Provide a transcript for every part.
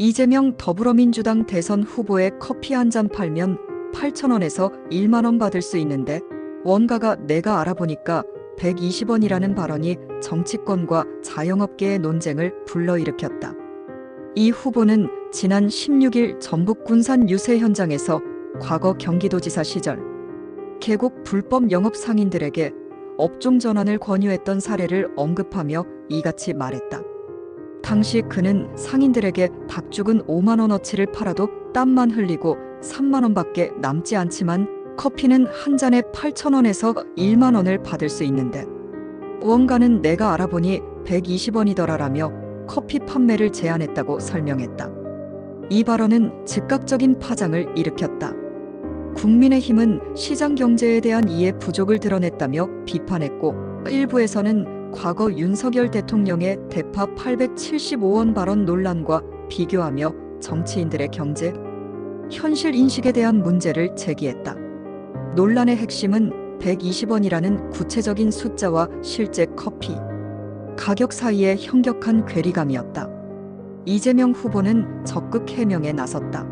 이재명 더불어민주당 대선 후보의 커피 한 잔 팔면 8,000원에서 1만원 받을 수 있는데 원가가 내가 알아보니까 120원이라는 발언이 정치권과 자영업계의 논쟁을 불러일으켰다. 이 후보는 지난 16일 전북 군산 유세 현장에서 과거 경기도지사 시절 계곡 불법 영업 상인들에게 업종 전환을 권유했던 사례를 언급하며 이같이 말했다. 당시 그는 상인들에게 닭 죽은 5만 원어치를 팔아도 땀만 흘리고 3만 원밖에 남지 않지만 커피는 한 잔에 8천 원에서 1만 원을 받을 수 있는데 원가는 내가 알아보니 120원이더라라며 커피 판매를 제안했다고 설명했다. 이 발언은 즉각적인 파장을 일으켰다. 국민의힘은 시장 경제에 대한 이해 부족을 드러냈다며 비판했고 일부에서는 과거 윤석열 대통령의 대파 875원 발언 논란과 비교하며 정치인들의 경제, 현실 인식에 대한 문제를 제기했다. 논란의 핵심은 120원이라는 구체적인 숫자와 실제 커피, 가격 사이의 현격한 괴리감이었다. 이재명 후보는 적극 해명에 나섰다.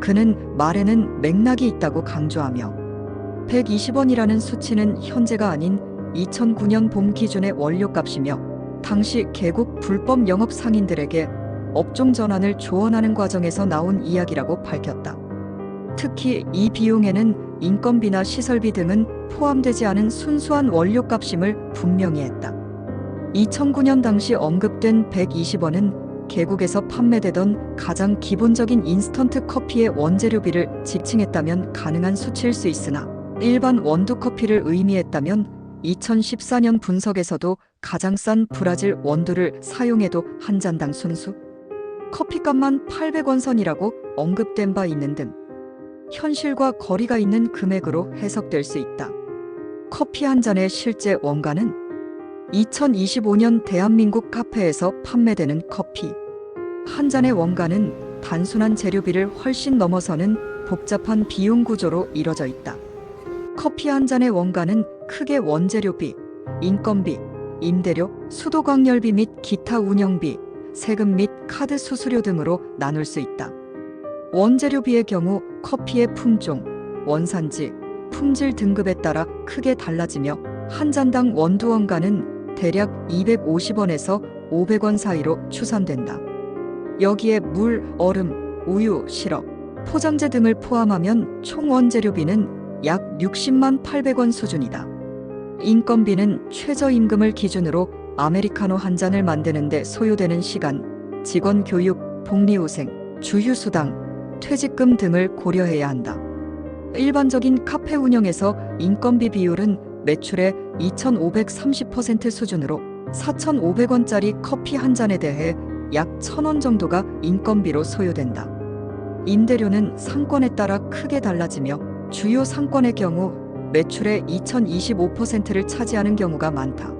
그는 말에는 맥락이 있다고 강조하며 120원이라는 수치는 현재가 아닌 2009년 봄 기준의 원료값이며 당시 계곡 불법 영업 상인들에게 업종 전환을 조언하는 과정에서 나온 이야기라고 밝혔다. 특히 이 비용에는 인건비나 시설비 등은 포함되지 않은 순수한 원료값임을 분명히 했다. 2009년 당시 언급된 120원은 계곡에서 판매되던 가장 기본적인 인스턴트 커피의 원재료비를 지칭했다면 가능한 수치일 수 있으나 일반 원두 커피를 의미했다면 2014년 분석에서도 가장 싼 브라질 원두를 사용해도 한 잔당 순수 커피값만 800원 선이라고 언급된 바 있는 등 현실과 거리가 있는 금액으로 해석될 수 있다. 커피 한 잔의 실제 원가는 2025년 대한민국 카페에서 판매되는 커피 한 잔의 원가는 단순한 재료비를 훨씬 넘어서는 복잡한 비용 구조로 이뤄져 있다. 커피 한 잔의 원가는 크게 원재료비, 인건비, 임대료, 수도광열비 및 기타 운영비, 세금 및 카드 수수료 등으로 나눌 수 있다. 원재료비의 경우 커피의 품종, 원산지, 품질 등급에 따라 크게 달라지며 한 잔당 원두 원가는 대략 250원에서 500원 사이로 추산된다. 여기에 물, 얼음, 우유, 시럽, 포장재 등을 포함하면 총 원재료비는 약 60만 800원 수준이다. 인건비는 최저임금을 기준으로 아메리카노 한 잔을 만드는데 소요되는 시간, 직원 교육, 복리후생, 주휴수당, 퇴직금 등을 고려해야 한다. 일반적인 카페 운영에서 인건비 비율은 매출의 2,530% 수준으로 4,500원짜리 커피 한 잔에 대해 약 1,000원 정도가 인건비로 소요된다. 임대료는 상권에 따라 크게 달라지며 주요 상권의 경우 매출의 2,025%를 차지하는 경우가 많다.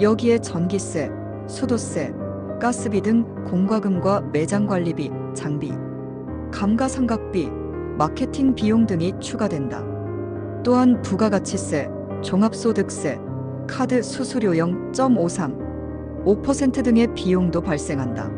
여기에 전기세, 수도세, 가스비 등 공과금과 매장 관리비, 장비, 감가상각비, 마케팅 비용 등이 추가된다. 또한 부가가치세, 종합소득세, 카드 수수료형 0.53, 5% 등의 비용도 발생한다.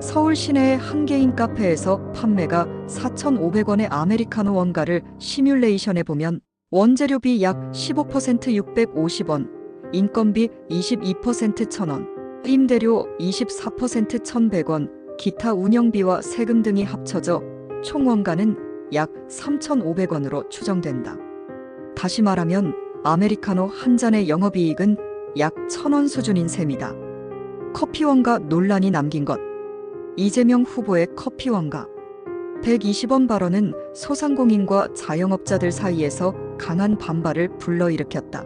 서울 시내의 한 개인 카페에서 판매가 4,500원의 아메리카노 원가를 시뮬레이션해 보면 원재료비 약 15% 650원, 인건비 22% 1,000원, 임대료 24% 1,100원, 기타 운영비와 세금 등이 합쳐져 총 원가는 약 3,500원으로 추정된다. 다시 말하면 아메리카노 한 잔의 영업이익은 약 1,000원 수준인 셈이다. 커피 원가 논란이 남긴 것. 이재명 후보의 커피 원가. 120원 발언은 소상공인과 자영업자들 사이에서 강한 반발을 불러일으켰다.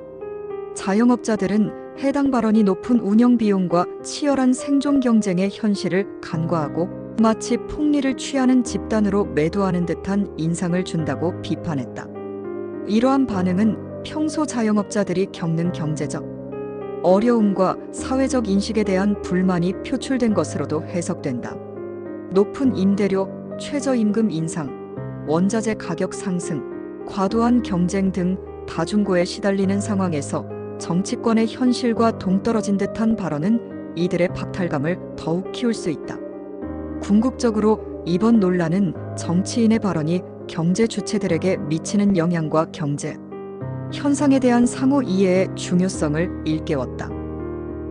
자영업자들은 해당 발언이 높은 운영 비용과 치열한 생존 경쟁의 현실을 간과하고 마치 폭리를 취하는 집단으로 매도하는 듯한 인상을 준다고 비판했다. 이러한 반응은 평소 자영업자들이 겪는 경제적 어려움과 사회적 인식에 대한 불만이 표출된 것으로도 해석된다. 높은 임대료, 최저임금 인상, 원자재 가격 상승, 과도한 경쟁 등 다중고에 시달리는 상황에서 정치권의 현실과 동떨어진 듯한 발언은 이들의 박탈감을 더욱 키울 수 있다. 궁극적으로 이번 논란은 정치인의 발언이 경제 주체들에게 미치는 영향과 경제 현상에 대한 상호 이해의 중요성을 일깨웠다.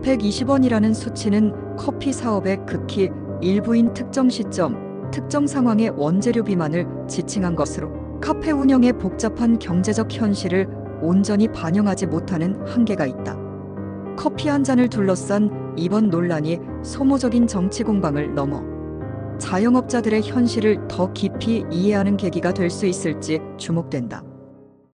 120원이라는 수치는 커피 사업의 극히 일부인 특정 시점, 특정 상황의 원재료 비만을 지칭한 것으로 카페 운영의 복잡한 경제적 현실을 온전히 반영하지 못하는 한계가 있다. 커피 한 잔을 둘러싼 이번 논란이 소모적인 정치 공방을 넘어 자영업자들의 현실을 더 깊이 이해하는 계기가 될 수 있을지 주목된다.